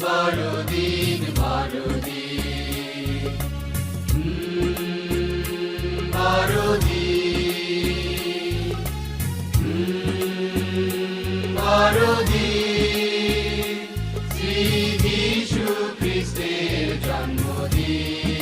বড়দিন বড়দিন বড়দিন বড়দিন শ্রী যিশু খ্রিস্টের জন্মদিন